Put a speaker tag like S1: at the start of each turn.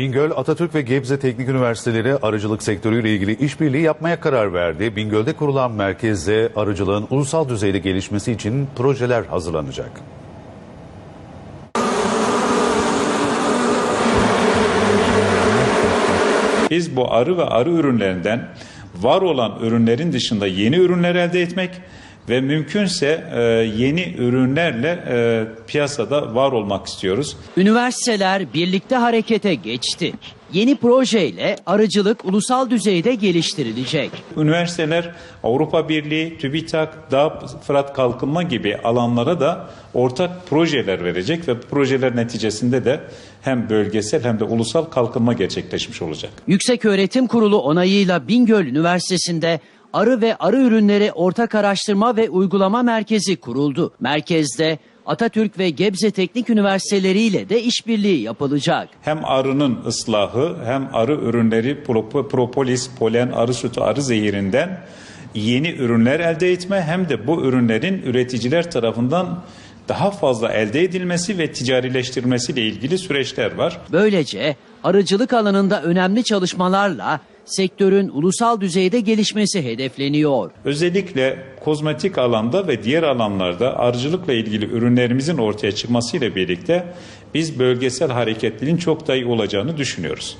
S1: Bingöl, Atatürk ve Gebze Teknik Üniversiteleri arıcılık sektörüyle ilgili işbirliği yapmaya karar verdi. Bingöl'de kurulan merkezde arıcılığın ulusal düzeyde gelişmesi için projeler hazırlanacak.
S2: Biz bu arı ve arı ürünlerinden var olan ürünlerin dışında yeni ürünler elde etmek ve mümkünse e, yeni ürünlerle e, piyasada var olmak istiyoruz.
S3: Üniversiteler birlikte harekete geçti. Yeni projeyle arıcılık ulusal düzeyde geliştirilecek.
S2: Üniversiteler Avrupa Birliği, TÜBİTAK, Dağ Fırat Kalkınma gibi alanlara da ortak projeler verecek ve projeler neticesinde de hem bölgesel hem de ulusal kalkınma gerçekleşmiş olacak.
S3: Yükseköğretim Kurulu onayıyla Bingöl Üniversitesi'nde arı ve arı ürünleri ortak araştırma ve uygulama merkezi kuruldu. Merkezde Atatürk ve Gebze Teknik Üniversiteleri ile de işbirliği yapılacak.
S2: Hem arının ıslahı hem arı ürünleri pro- propolis, polen, arı sütü, arı zehirinden yeni ürünler elde etme hem de bu ürünlerin üreticiler tarafından daha fazla elde edilmesi ve ticarileştirilmesiyle ilgili süreçler var.
S3: Böylece arıcılık alanında önemli çalışmalarla sektörün ulusal düzeyde gelişmesi hedefleniyor.
S2: Özellikle kozmetik alanda ve diğer alanlarda arıcılıkla ilgili ürünlerimizin ortaya çıkmasıyla birlikte biz bölgesel hareketliliğin çok daha iyi olacağını düşünüyoruz.